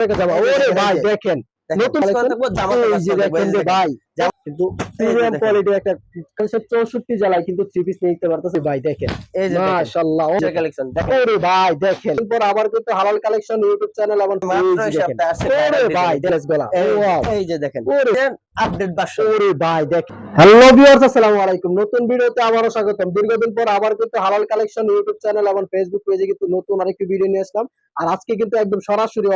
ওরে ভাই দেখেন। নতুন দেখেন যে ভাই। কিন্তু প্রিমিয়াম কোয়ালিটি একটা চৌষট্টি জেলায় কিন্তু থ্রি পিস নিতে পারতেছে। ভাই দেখেন। মাশাআল্লাহ কালেকশন ওরে ভাই দেখেন। এরপর আবার কিন্তু হালাল কালেকশন ইউটিউব চ্যানেল আসছে ওরে ভাই ড্রেস গলা এই যে দেখেন। ওরে আপডেট বাসন ওরে ভাই দেখ হ্যালো ভিউয়ার্স আসসালামু আলাইকুম। নতুন ভিডিওতে আবারও স্বাগতম। দীর্ঘদিন পর আবার কিন্তু হালাল কালেকশন ইউটিউব চ্যানেল এবং ফেসবুক পেজে কিন্তু নতুন আরেকটি ভিডিও নিয়ে আসলাম। আর আজকে কিন্তু একদম সরাসরি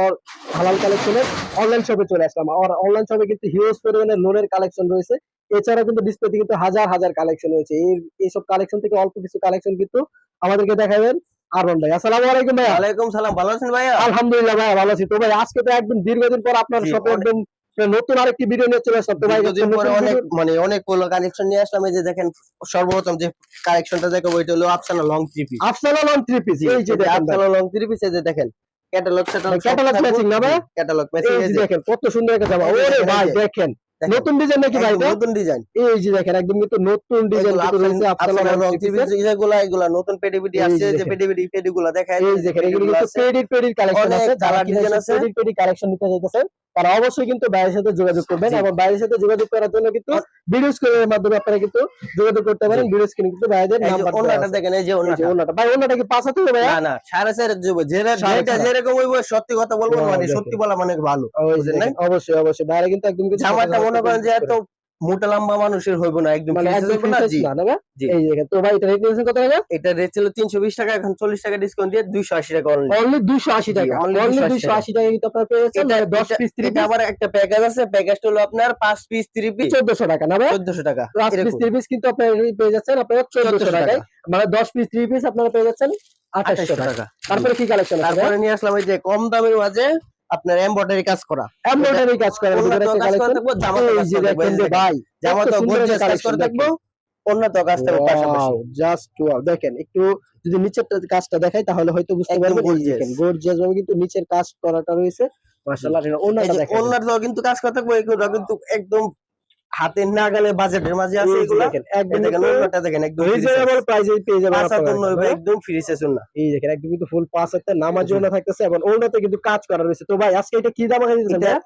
হালাল কালেকশনের অনলাইন শপে চলে আসলাম। আর অনলাইন শপে কিন্তু হিউজ পরিমাণে লোনের কালেকশন রয়েছে। এছাড়া কিন্তু ডিসপ্লেতে কিন্তু হাজার হাজার কালেকশন রয়েছে। এই এইসব কালেকশন থেকে অল্প কিছু কালেকশন কিন্তু আমাদেরকে দেখাবেন আরমান ভাই। আসসালামু আলাইকুম ভাই ওয়ালাইকুম সালাম। ভালো আছেন ভাইয়া? আলহামদুলিল্লাহ ভাই ভালো আছি। তো ভাই আজকে তো একদম দীর্ঘদিন পর আপনার জি, অনেক- একদম নতুন আরেকটি ভিডিও নিয়ে চলে আসলাম। তো ভাই দীর্ঘদিন নতুন পরে অনেক মানে অনেক কালেকশন নিয়ে আসলাম। এই যে দেখেন সর্বপ্রথম যে কালেকশনটা দেখাবো ওইটা হলো Afsana lawn three piece Afsana lawn three piece এই যে আফসানা লং থ্রি পিস এই যে দেখেন ক্যাটালগ না ভাই? ক্যাটালগ এই দেখেন কত সুন্দর একটা জামা। ওরে ভাই দেখেন। নতুন ডিজাইন নাকি ভাই নতুন ডিজাইন এই যে দেখেন একদম কিন্তু নতুন ডিজাইন রয়েছে থ্রি থ্রি এগুলা এগুলা নতুন পেডিবিডি এই আসছে যে। পেডিবিডি পেডিগুলা দেখায় এই দেখেন এগুলো কিন্তু পেডির পেডির কালেকশন আছে যারা design আছে। পেডির পেডির কালেকশন নিতে চাইতেছেন তারা অবশ্যই কিন্তু বাইরের সাথে যোগাযোগ করবেন এবং বাইরের সাথে যোগাযোগ করার জন্য কিন্তু ভিডিও স্ক্রিনের মাধ্যমে আপনারা কিন্তু যোগাযোগ করতে পারেন। ভিডিও স্ক্রিনে কিন্তু বাইরের নাম্বার ওনাটা দেখেন এই যে ওনাটা ওনাটা ভাই ওনাটা কি পাঁচ হাতে হবে না না সাড়ে চার দেবো যেটা যেটা। যেরকম হইব সত্যি কথা বলব মানে সত্যি বলা মানে ভালো। বুঝলেন? দেখেন, অবশ্যই অবশ্যই। বাইরে কিন্তু একদম জামাটা মনে করেন যে এত মোটা লম্বা মানুষের হইব না একদম মানে। এই দেখেন তো ভাই এটা রেট নিয়েছেন কত টাকা? এটা রেট ছিল তিনশো বিশ টাকা এখন চল্লিশ টাকা ডিসকাউন্ট দিয়ে দুইশো আশি টাকা অনলি অনলি 280 টাকা। অনলি 280 280 টাকা কিন্তু আপনারা পেয়েছেন 10 পিস 3 এটা আবার একটা প্যাকেজ আছে প্যাকেজটা হলো আপনার পাঁচ পিস থ্রি পিস 1400 টাকা না ভাই? চোদ্দশো টাকা 5 পিস এরকম। 3 পিস কিন্তু আপনারা পেয়ে যাচ্ছেন আপনারা 1400 1400 টাকায়। মানে 10 পিস 3 পিস আপনারা পেয়ে যাচ্ছেন 2800 আঠাশশো টাকা। টাকা। তারপরে কি কালেকশন আছে তারপরে নিয়ে আসলাম এই যে কম দামের মাঝে আপনার এমব্রয়ডারি কাজ করা। এমব্রয়ডারি কাজ করা ভিতরে কাজ করা থাকব জামা কাজ করতে থাকব ভাই জামা তো গর্জিয়াস কাজ করে থাকব অন্য কাজটা কাজ থাকব পাশাপাশি। জাস্ট ওয়াও দেখেন একটু যদি নিচের কাজটা দেখাই তাহলে হয়তো বুঝতে পারবেন। দেখেন গর্জিয়াস ভাবে কিন্তু নিচের কাজ করাটা রয়েছে। মাশাআল্লাহ ওনাটা দেখেন অন্যান্য কিন্তু কাজ করতে থাকব কিন্তু একদম হাতের নাগালে বাজেটের মাঝে আছে এগুলো। দেখেন একদম দেখেন অন্যটা দেখেন একদম রিজনেবল প্রাইসে পেয়ে যাবেন পাঁচ আপনারা হাজার নয় হ্যাঁ? একদম ফ্রি সেশন না এই দেখেন একদম কিন্তু ফুল পাঁচ হাতে নামাজ জন্য থাকতেছে এবং কিন্তু কাজ করা রয়েছে। তো ভাই আজকে এটা কি দাম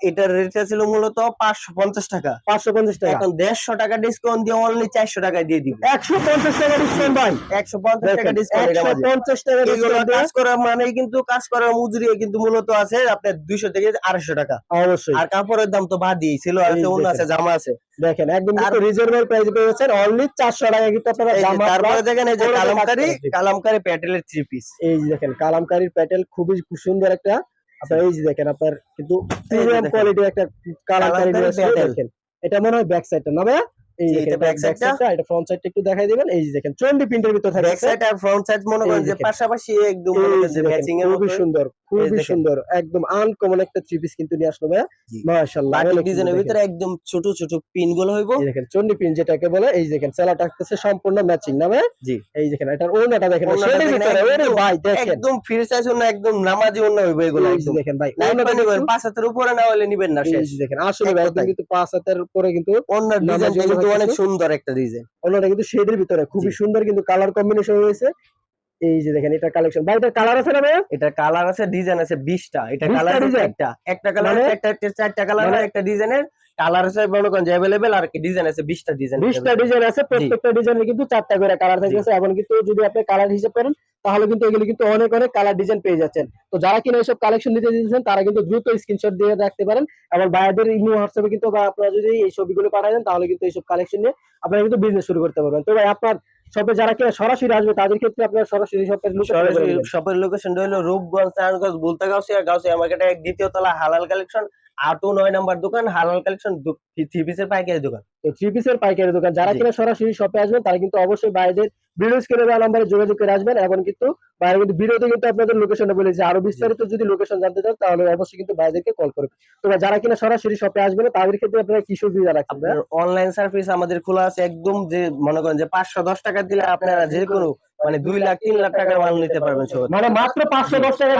এটা রেটটা ছিল মূলত পাঁচশো পঞ্চাশ টাকা। পাঁচশো পঞ্চাশ টাকা। এখন দেড়শো টাকা ডিসকাউন্ট দিয়ে অনলি চারশো টাকায় দিয়ে দিব। একশো পঞ্চাশ টাকা ডিসকাউন্ট ভাই। একশো পঞ্চাশ টাকা ডিসকাউন্ট একশো পঞ্চাশ টাকা এগুলো ডিসকাউন্ট কাজ করা মানে কিন্তু কাজ করার মজুরি কিন্তু মূলত আছে আপনার দুইশো থেকে আড়াইশো টাকা। অবশ্যই। আর কাপড়ের দাম তো বাদ দিই ছিল এই আছে অন্য আছে জামা আছে। দেখেন একদম কিন্তু রিজনেবল প্রাইসে পেয়ে অনলি চারশো টাকা কিন্তু আপনারা জামা তারপরে দেখেন এই যে কালামকারি কালামকারি প্যাটেলের থ্রি পিস এই যে দেখেন কালামকারির প্যাটেল খুবই সুন্দর একটা। আপনার এই যে দেখেন আপনার কিন্তু প্রিমিয়াম। কোয়ালিটির একটা কালামকারী। দেখেন। এটা মনে হয় ব্যাক সাইডটা না ভাইয়া? এই দেখেন ব্যাক সাইডটা এটা ফ্রন্ট সাইডটা একটু দেখাই দিবেন। এই যে দেখেন চন্ডি প্রিন্টের ভিতর ব্যাক সাইড আর ফ্রন্ট সাইড মনে করেন যে পাশাপাশি একদম এই করেন যে যে দেখেন, ম্যাচিং এর খুবই সুন্দর খুবই সুন্দর একদম আনকমন একটা থ্রি পিস কিন্তু নিয়ে আসলো ভাইয়া। মাশাআল্লাহ বাটিক ডিজাইনের ভিতরে একদম ছোট ছোট পিনগুলো হইব। এই দেখেন চন্ডি প্রিন্ট যেটাকে বলে এই দেখেন সেলাটা থাকতেছে সম্পূর্ণ ম্যাচিং না ভাইয়া? জি। এই দেখেন এটার ওনাটা দেখেন ওড়নাটা ভিতরে ওরে একদম- ভাই দেখেন। একদম ফ্রি সাইজ অন্য একদম নামাজি অন্য হইব এগুলো একদম। দেখেন ভাই ওনাটা হাতের উপরে না হলে নিবেন না শেষ। দেখেন আসলে ভাই কিন্তু পাঁচ হাতের পরে কিন্তু অন্য অনেক সুন্দর একটা ডিজাইন ওনাটা কিন্তু শেডের ভিতরে। খুবই সুন্দর কিন্তু কালার কম্বিনেশন হয়েছে এই যে দেখেন এটা কালেকশন ভাই এটা কালার আছে না ভাই এটা কালার আছে ডিজাইন আছে বিশটা। এটা কালার আছে একটা। একটা কালার মানে- একটা একটা- চারটা কালার মানে- একটা ডিজাইনের কালার আছে মনে করেন যে অ্যাভেলেবেল আর কি ডিজাইন আছে বিশটা ডিজাইন বিশটা ডিজাইন আছে প্রত্যেকটা ডিজাইনে কিন্তু চারটা করে কালার থাকতেছে এবং কিন্তু যদি আপনি কালার হিসাব করেন তাহলে কিন্তু এগুলো কিন্তু অনেক অনেক কালার ডিজাইন পেয়ে যাচ্ছেন। তো যারা কিনা এসব কালেকশন নিতে দিতেছেন তারা কিন্তু দ্রুত স্ক্রিনশট দিয়ে রাখতে পারেন এবং বাইরের ইমো হোয়াটসঅ্যাপে কিন্তু বা আপনারা যদি এই ছবিগুলো পাঠায় দেন তাহলে কিন্তু এইসব কালেকশন নিয়ে আপনারা কিন্তু বিজনেস শুরু করতে পারবেন। তো ভাই আপনার শপে যারা কিনা সরাসরি আসবে তাদের ক্ষেত্রে আপনারা সরাসরি শপের সরাসরি শপের লোকেশনটা হলো রূপগঞ্জ নারায়ণগঞ্জ বুলতা গাউসিয়া গাউসিয়া মার্কেটের দ্বিতীয় তলা হালাল কালেকশন আটু নয় নাম্বার দোকান হালাল কালেকশন থ্রি পিসের পাইকারি দোকান। তো থ্রি পিসের পাইকারি দোকান যারা কিনা সরাসরি শপে আসবেন তারা কিন্তু অবশ্যই বাইরের ভিডিও স্ক্রিনে দেওয়া নাম্বারে যোগাযোগ করে আসবেন এবং কিন্তু বাইরে কিন্তু ভিডিওতে কিন্তু আপনাদের লোকেশনটা বলেছি আরও বিস্তারিত যদি লোকেশন জানতে চান তাহলে অবশ্যই কিন্তু বাইরেকে কল করবেন। তো যারা কিনা সরাসরি শপে আসবেন তাদের ক্ষেত্রে আপনারা কি সুবিধা? আপনার অনলাইন সার্ভিস আমাদের খোলা আছে একদম যে মনে করেন যে পাঁচশো দশ টাকা দিলে আপনারা যে কোনো মানে দুই লাখ তিন লাখ টাকার মাল নিতে পারবেন মানে মাত্র পাঁচশো দশ টাকা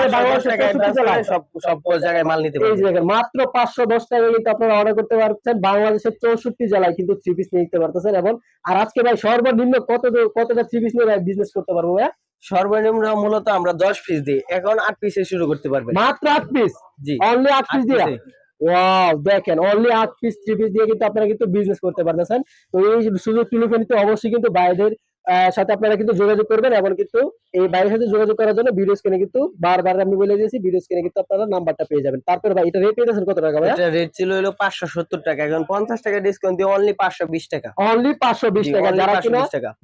সব সব জায়গায় মাল নিতে পারবেন। মাত্র পাঁচশো দশ টাকা কিন্তু আপনারা অর্ডার করতে পারছেন। বাংলাদেশের চৌষট্টি জেলায় কিন্তু থ্রি পিস নিতে পারতেছেন এবং আর আজকে ভাই সর্বনিম্ন কত কতটা থ্রি পিস নিয়ে বিজনেস করতে পারব ভাই সর্বনিম্ন মূলত আমরা দশ পিস দিই। এখন আট পিসে শুরু করতে পারবেন। মাত্র আট পিস জি। অনলি আট পিস দিয়ে। ওয়াও দেখেন অনলি আট পিস থ্রি পিস দিয়ে কিন্তু আপনারা কিন্তু বিজনেস করতে পারতেছেন। তো এই সুযোগ তুলে নিতে অবশ্যই কিন্তু বাইরের সাথে আপনারা কিন্তু যোগাযোগ করবেন এবং কিন্তু এই বাইরের সাথে যোগাযোগ করার জন্য ভিডিও স্ক্রিনে কিন্তু বারবার আমি বলে দিয়েছি ভিডিও স্ক্রিনে কিন্তু আপনারা নাম্বারটা পেয়ে যাবেন। তারপরে ভাই এটা রেট পেয়েছেন কত টাকা ভাই এটা রেট ছিল হলো পাঁচশো সত্তর টাকা এখন পঞ্চাশ টাকা ডিসকাউন্ট দিয়ে অনলি পাঁচশো বিশ টাকা। অনলি পাঁচশো বিশ জি, টাকা। যারা কিনা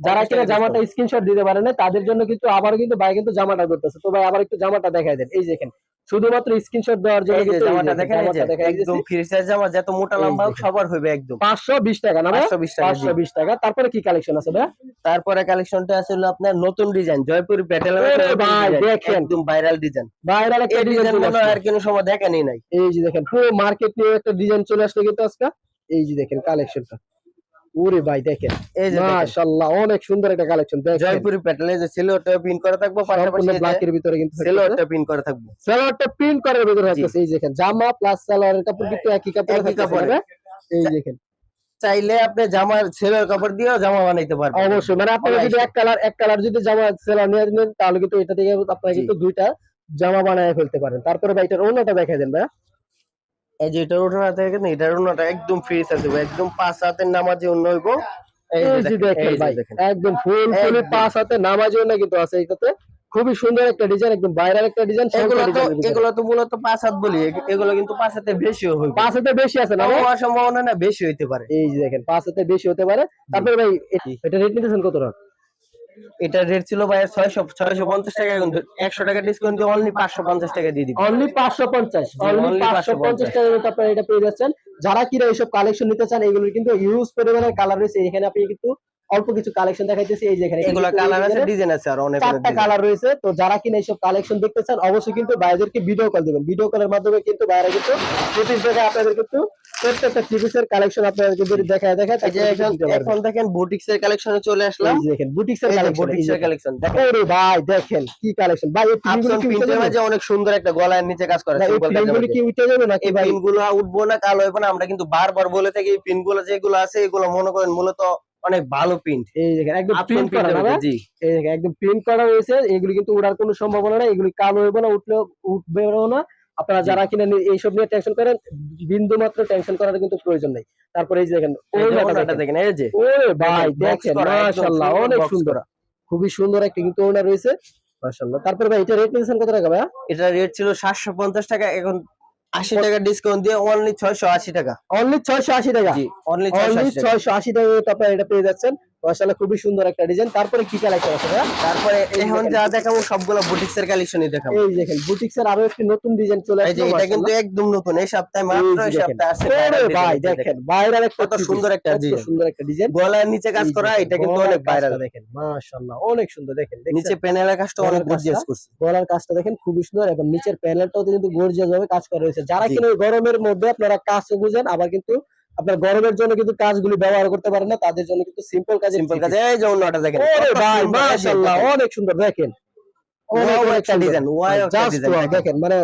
যারা কিনা জামাটা। স্ক্রিনশট দিতে পারে না তাদের জন্য কিন্তু আবার কিন্তু ভাই কিন্তু জামাটা করতেছে তো ভাই আবার একটু জামাটা দেখাই দেন। এই দেখেন শুধুমাত্র স্ক্রিনশট দেওয়ার জন্য কিন্তু জামাটা দেখেন এই যে, একদম ফ্রি সাইজ জামা যত মোটা লম্বা হোক সবার হবে একদম। পাঁচশো বিশ টাকা না ভাই? পাঁচশো বিশ টাকা জি। পাঁচশো বিশ টাকা। তারপরে কি কালেকশন আছে ভাই তারপরে কালেকশনটা আছে হলো আপনার নতুন ডিজাইন জয়পুর প্যাটেল ভাই, দেখেন। একদম ভাইরাল ডিজাইন ভাইরাল একটা ডিজাইন মনে হয় আর কোনো সময় দেখানি নাই। এই যে দেখেন পুরো মার্কেট নিয়ে একটা ডিজাইন চলে আসলো কিন্তু আজকে। এই যে দেখেন কালেকশনটা ওরে ভাই দেখেন। এই যে মাশাআল্লাহ অনেক সুন্দর একটা কালেকশন দেখেন। জয়পুরি প্যাটেল এই যে সিলোটা পিন করা থাকব পাশাপাশি ব্ল্যাকের ভিতরে কিন্তু। সিলোটা পিন করা থাকব। সালোয়ারটা প্রিন্ট করার ভিতরে। থাকতেছে এই দেখেন জামা প্লাস সালোয়ারের কাপড় কিন্তু একই কাপড়ে কাপড়ে। এই দেখেন। চাইলে আপনি জামার সেলোর কাপড় দিয়েও জামা বানাইতে পারবেন। অবশ্যই মানে আপনারা যদি এক কালার এক কালার যদি জামা সেলার নিয়ে নেন তাহলে কিন্তু এটা থেকে আপনারা জি। কিন্তু দুইটা জামা বানায় ফেলতে পারেন। তারপরে ভাই এটার অন্যটা দেখাই দেন ভাই এই যে এটার উঠানা থেকে না এটার উঠানাটা একদম ফ্রি আছে ভাই, একদম পাঁচ হাতের নামাজে অন্য হইব। এই যে দেখেন, ভাই একদম ফুল ফুল। পাঁচ হাতে নামাজও না কিন্তু আছে এটাতে খুবই সুন্দর একটা ডিজাইন একদম ভাইরাল একটা ডিজাইন এগুলো তো এগুলো তো মূলত পাঁচ হাত বলি এগুলো কিন্তু পাঁচ হাতে বেশিও হইবে পাঁচ হাতে বেশি আছে না হওয়ার সম্ভাবনা না বেশি হইতে পারে। এই যে দেখেন পাঁচ হাতে বেশি হতে পারে। তারপরে ভাই এটা রেট নিতেছেন কত টাকা? এটা রেট ছিল ভাই ছয়শো ছয়শো পঞ্চাশ টাকা এখন একশো টাকা ডিসকাউন্ট দিয়ে অনলি পাঁচশো পঞ্চাশ টাকা দিয়ে দিবি। অনলি পাঁচশো পঞ্চাশ। অনলি পাঁচশো পঞ্চাশ 550 টাকার মধ্যে আপনারা এটা পেয়ে যাচ্ছেন। যারা কিনা এইসব কালেকশন নিতে চান এগুলোর কিন্তু ইউজ পরিমাণের কালার রয়েছে। এখানে আপনি কিন্তু অল্প কিছু কালেকশন দেখাইতেছি এই যে এখানে এগুলো কালার আছে ডিজাইন আছে আর অনেক চারটা কালার রয়েছে। তো যারা কিনা এইসব কালেকশন দেখতে চান অবশ্যই কিন্তু বাইরেদেরকে ভিডিও কল দিবেন। ভিডিও কলের মাধ্যমে কিন্তু বাইরে কিন্তু ত্রিপিস দেখে আপনাদের কিন্তু প্রত্যেকটা ত্রিপিসের কালেকশন আপনাদের কিন্তু দেখায় দেখায় এই এখন দেখেন বুটিক্স এর কালেকশনে চলে আসলাম। দেখেন বুটিক্সের কালেকশন বুটিক্স এর কালেকশন দেখেন। ওরে ভাই দেখেন কি কালেকশন ভাই এই পিনগুলো কি উঠে মাঝে অনেক সুন্দর একটা গলার নিচে কাজ করে সিম্পল কাজের পিনগুলো কি উঠে যাবে নাকি ভাই? পিনগুলো উঠবো না কালো হইবো না আমরা কিন্তু বারবার বলে থাকি এই পিনগুলো যেগুলো আছে এগুলো মনে করেন মূলত অনেক ভালো প্রিন্ট এই দেখেন একদম প্রিন্ট করা জি। এই দেখেন একদম প্রিন্ট করা রয়েছে এগুলি কিন্তু উড়ার কোনো সম্ভাবনা নেই এগুলি কালো হবে না উঠলেও উঠবেও না। আপনারা। যারা কিনা এইসব নিয়ে টেনশন করেন বিন্দু মাত্র টেনশন করার কিন্তু প্রয়োজন নেই। তারপরে এই যে দেখেন ওড়নাটা দেখেন। এই যে। ওরে ভাই দেখেন মাশাআল্লাহ অনেক সুন্দর। খুবই সুন্দর একটা কিন্তু ওড়না রয়েছে মাশাআল্লাহ। তারপরে ভাই এটা রেট নিয়েছেন কত টাকা ভাই? এটা রেট ছিল সাতশো পঞ্চাশ টাকা এখন আশি টাকা ডিসকাউন্ট দিয়ে অনলি ছয়শো আশি টাকা। অনলি 680 টাকা? জি অনলি অনলি ছয়শো 680 টাকা আপনারা এটা পেয়ে যাচ্ছেন। মাশাআল্লাহ খুবই সুন্দর একটা ডিজাইন তারপরে কি কালেকশন আছে ভাই তারপরে এখন যা দেখাবো সবগুলো বুটিক্স এর কালেকশনই দেখাবো। এই দেখেন বুটিক্স এর আরও একটি নতুন ডিজাইন চলে আসছে এটা কিন্তু একদম নতুন এই সপ্তাহে মাত্র এই সপ্তাহে আসছে ভাই দেখেন। ভাইরাল একটা কত সুন্দর একটা design। সুন্দর একটা ডিজাইন গলার নিচে কাজ করা এটা কিন্তু অনেক ভাইরাল দেখেন মাশাআল্লাহ অনেক সুন্দর দেখেন নিচে প্যানেলের কাজটা অনেক গর্জিয়াস করছে। গলার কাজটা দেখেন খুবই সুন্দর এবং নিচের প্যানেলটাও কিন্তু গর্জিয়াস ভাবে কাজ করা রয়েছে যারা। কিনা গরমের মধ্যে আপনারা কাজ বুঝেন আবার কিন্তু আপনার গরমের জন্য কিন্তু কাজগুলি ব্যবহার করতে পারেন না তাদের জন্য কিন্তু সিম্পল কাজ সিম্পল কাজ এই যে অন্যটা দেখেন ওরে ভাই মাশাআল্লাহ অনেক সুন্দর দেখেন। অনেক একটা ডিজাইন ওয়াই একটা ডিজাইন দেখেন। মানে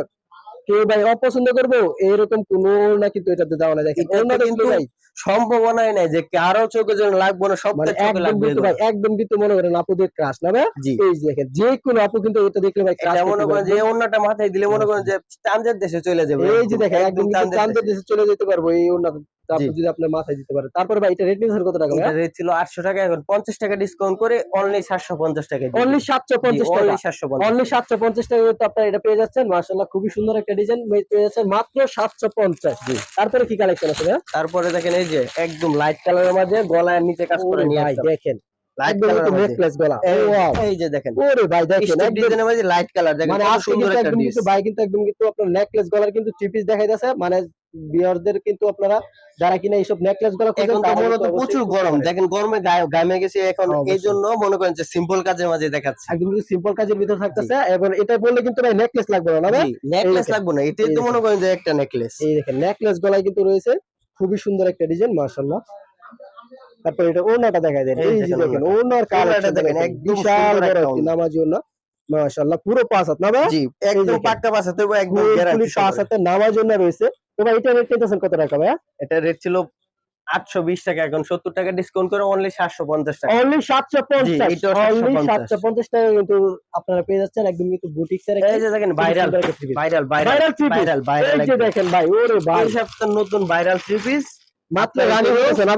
কেউ ভাই অপছন্দ করব এরকম কোন না কিন্তু এটাতে দেওয়া না দেখেন। অন্যটা কিন্তু ভাই সম্ভাবনাই নাই যে কারও চোখে যেন লাগবে না সব মানে চোখে একদম কিন্তু ভাই একদম কিন্তু মনে করেন আপুদের ক্রাশ না ভাই? এই যে দেখেন যে কোনো আপু কিন্তু এটা দেখলে ভাই এটা মনে করেন যে। অন্যটা মাথায় দিলে মনে করেন যে চান্দের দেশে চলে যাবে। এই যে দেখেন একদম চাঁদের চাঁদের দেশে চলে যেতে পারব এই আপনি যদি আপনার মাথায় দিতে পারে। তারপরে ভাই এটা রেট নিয়েছেন কত টাকা এটা রেট ছিল আটশো টাকা এখন পঞ্চাশ টাকা ডিসকাউন্ট করে অনলি সাতশো পঞ্চাশ টাকা অনলি সাতশো পঞ্চাশ টাকা। অনলি সাতশো পঞ্চাশ অনলি সাতশো পঞ্চাশ টাকা কিন্তু আপনারা এটা পেয়ে যাচ্ছেন। মার্শাল্লাহ খুবই সুন্দর একটা ডিজাইন পেয়ে যাচ্ছেন। মাত্র সাতশো পঞ্চাশ। জি। তারপরে কি কালেকশন আছে ভাই? তারপরে দেখেন এই যে একদম লাইট কালারের মাঝে গলার নিচে কাজ করে নিয়ে ভাই দেখেন। লাইট নেকলেস গলা। এই- যে দেখেন। ওরে ভাই দেখেন ডিজাইনের মাঝে লাইট কালার দেখেন মানে সুন্দর কিন্তু একটা একদম কিন্তু ভাই কিন্তু একদম কিন্তু আপনার নেকলেস গলার কিন্তু মানে বিয়ারদের কিন্তু আপনারা যারা কিনা এইসব নেকলেস গলা খুঁজেন এখন তো মূলত প্রচুর গরম। দেখেন গরমে গায়ে গামে গেছে এখন। অবশ্যই। এই জন্য মনে করেন যে সিম্পল কাজের মাঝে দেখাচ্ছে। একদম কিন্তু সিম্পল কাজের ভিতর থাকতেছে। এবং এটা বললে কিন্তু ভাই নেকলেস লাগবে না ভাই? নেকলেস লাগবে না। এটাই তো মনে করেন যে একটা নেকলেস এই দেখেন নেকলেস গলায় কিন্তু রয়েছে খুবই সুন্দর একটা ডিজাইন মাশাআল্লাহ। তারপর এটা ওড়নাটা দেখা যায় এই যে দেখেন ওনার ওড়নার কালারটা দেখেন, এক একদম বিশাল বড়। নামাজি ওড়না। মাশাআল্লাহ পুরো পাঁচ হাত না ভাই? জি একদম পাক্কা পাঁচ বাসাতে একদম গ্যারান্টি পাঁচ হাতে নামাজ ওনা রয়েছে। তো ভাই এটা রেট কত টাকা ভাই এটা রেট ছিল আটশো বিশ টাকা এখন সত্তর টাকা ডিসকাউন্ট করে অনলি সাতশো পঞ্চাশ টাকা। অনলি সাতশো পঞ্চাশ জি, এটাও অনলি 750 সাতশো পঞ্চাশ টাকা কিন্তু আপনারা পেয়ে যাচ্ছেন একদম কিন্তু বুটিক এই যে দেখেন viral viral viral viral viral দেখেন ভাই ওরে ভাই। সপ্তাহ নতুন ভাইরাল থ্রি পিস মাত্র রানি হয়েছে না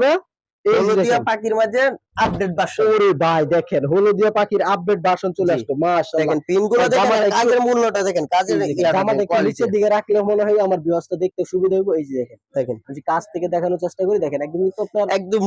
হলুদিয়া পাখির মাঝে আপডেট ভার্সন ওরে ভাই দেখেন হলুদিয়া পাখির আপডেট ভার্সন চলে আসতো মাশাআল্লাহ। দেখেন পিন দেখেন জামাটা আর একটু- কাজের মূল্যটা দেখেন কাজের এই যে ইয়াটা জামাটা দেখেন, একটু quality। নিচের দিকে রাখলে মনে হয় আমার ভিউয়ার্সটা দেখতে সুবিধা হবে এই যে দেখেন দেখেন। আমি কাছ থেকে দেখানোর চেষ্টা করি দেখেন একদম আপনার একদম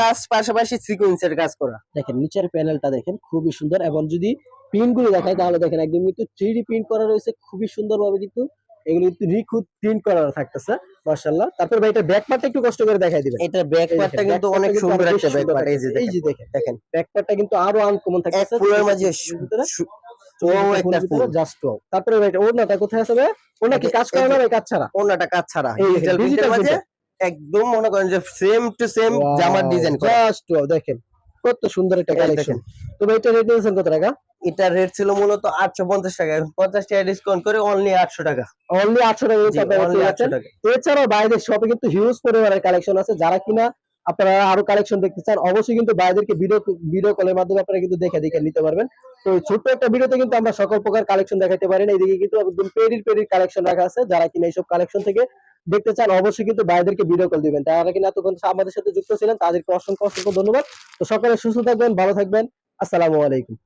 কাজ পাশাপাশি সিকোয়েন্সের কাজ করা। দেখেন নিচের প্যানেলটা দেখেন খুবই সুন্দর এবং যদি প্রিন্টগুলো দেখায় তাহলে দেখেন একদম কিন্তু থ্রি প্রিন্ট করা রয়েছে খুবই সুন্দর ভাবে কিন্তু এগুলো কিন্তু নিখুঁত প্রিন্ট করা থাকতেছে মাশাআল্লাহ। তারপর ভাই এটা ব্যাক পার্টটা একটু কষ্ট করে দেখাই দিবেন। এটা ব্যাক পার্টটা কিন্তু অনেক সুন্দর একটা ব্যাক পার্ট এই যে দেখেন দেখেন। ব্যাক পার্টটা কিন্তু আরও আনকমন থাকতেছে ফুলের মাঝে তারপরে ভাই কোথায় আছে ভাই? ওড়না কি কাজ করে না কাজ ছাড়া? ওনাটা কাজ ছাড়া। ডিজিটাল প্রিন্টের মাঝে একদম মনে করেন যে সেম টু সেম জামার ডিজাইন করা। জাস্ট দেখেন। কত সুন্দর একটা কালেকশন দেখেন। তো ভাই এটা রেট নিয়েছেন কত টাকা? এটা রেট ছিল মূলত আটশো পঞ্চাশ টাকা। এখন পঞ্চাশ টাকা ডিসকাউন্ট করে অনলি আটশো টাকা। অনলি আটশো টাকা জি, আপনারা only 800 যাচ্ছেন টাকা। এছাড়াও বাইরের শপে কিন্তু হিউজ পরিমাণের কালেকশন আছে। যারা কিনা আপনারা আরও কালেকশন দেখতে চান অবশ্যই কিন্তু বাইরেকে ভিডিও ভিডিও কলের মাধ্যমে আপনারা কিন্তু দেখে দেখে নিতে পারবেন। তো এই ছোট্ট একটা ভিডিওতে কিন্তু আমরা সকল প্রকার কালেকশন দেখাতে পারি না। এইদিকে কিন্তু একদম পেরির পেরির কালেকশন রাখা আছে। যারা কিনা এইসব কালেকশন থেকে দেখতে চান, অবশ্যই কিন্তু ভাইদেরকে ভিডিও কল দিবেন। তারা কিন্তু এতক্ষণ আমাদের সাথে যুক্ত ছিলেন, তাদেরকে অসংখ্য অসংখ্য ধন্যবাদ। তো সকলে সুস্থ থাকবেন, ভালো থাকবেন। আসসালামু আলাইকুম।